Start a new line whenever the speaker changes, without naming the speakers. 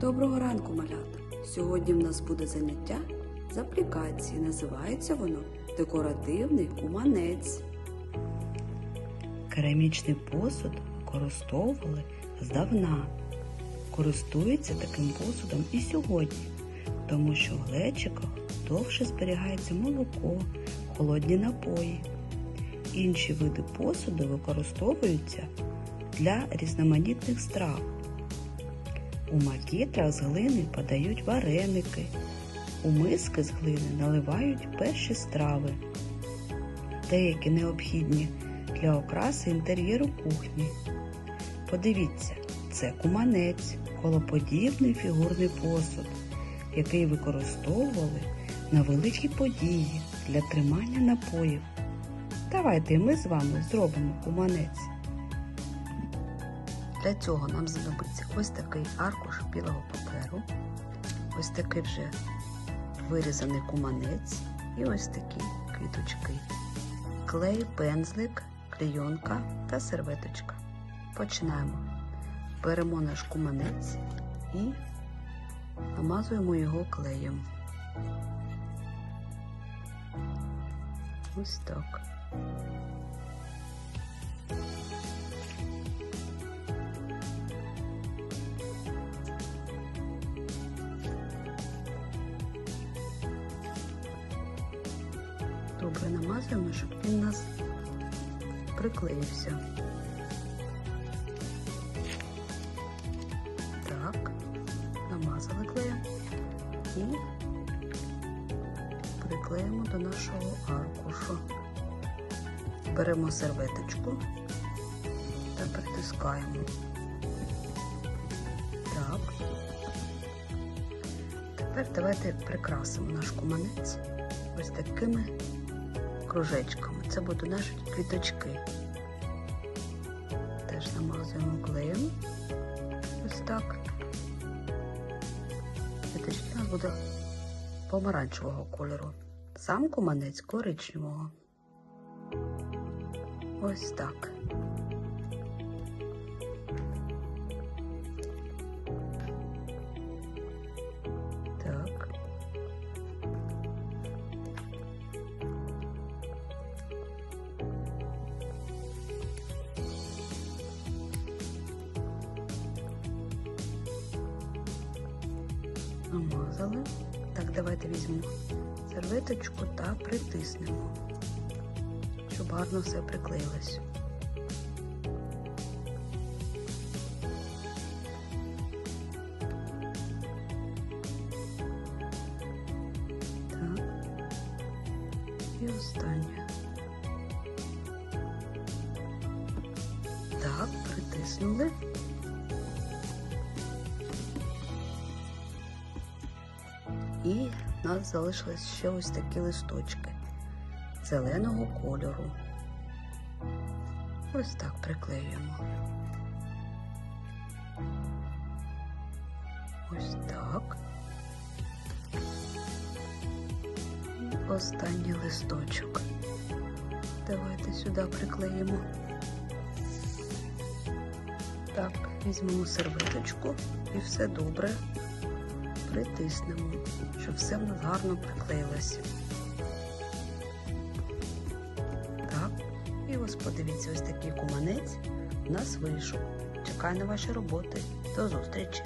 Доброго ранку, малята! Сьогодні в нас буде заняття з аплікації. Називається воно декоративний куманець. Керамічний посуд використовували здавна. Користуються таким посудом і сьогодні, тому що в глечиках довше зберігається молоко, холодні напої. Інші види посуду використовуються для різноманітних страв. У макітрах з глини подають вареники, у миски з глини наливають перші страви. Деякі необхідні для окраси інтер'єру кухні. Подивіться, це куманець, колоподібний фігурний посуд, який використовували на великі події для тримання напоїв. Давайте ми з вами зробимо куманець. Для цього нам знадобиться ось такий аркуш білого паперу, ось такий вже вирізаний куманець і ось такі квіточки. Клей, пензлик, клейонка та серветочка. Починаємо. Беремо наш куманець і намазуємо його клеєм. Ось так. Добре намазуємо, щоб він у нас приклеївся. Так, намазали клеєм і приклеїмо до нашого аркушу. Беремо серветочку та притискаємо. Так. Тепер давайте прикрасимо наш куманець ось такими кружечками. Це будуть наші квіточки. Теж намазуємо клеєм. Ось так. Квіточки у нас буде помаранчевого кольору. Сам куманець коричневого. Ось так. Намазали. Так, давайте візьмемо серветочку та притиснемо, щоб гарно все приклеїлось. І останнє. Так, притиснули. І в нас залишились ще ось такі листочки зеленого кольору. Ось так приклеюємо. Ось так. Останній листочок. Давайте сюди приклеїмо. Так, візьмемо серветочку і все добре притиснемо, щоб все в нас гарно приклеїлося. Так, і ось подивіться, ось такий куманець у нас вийшов. Чекаю на ваші роботи. До зустрічі!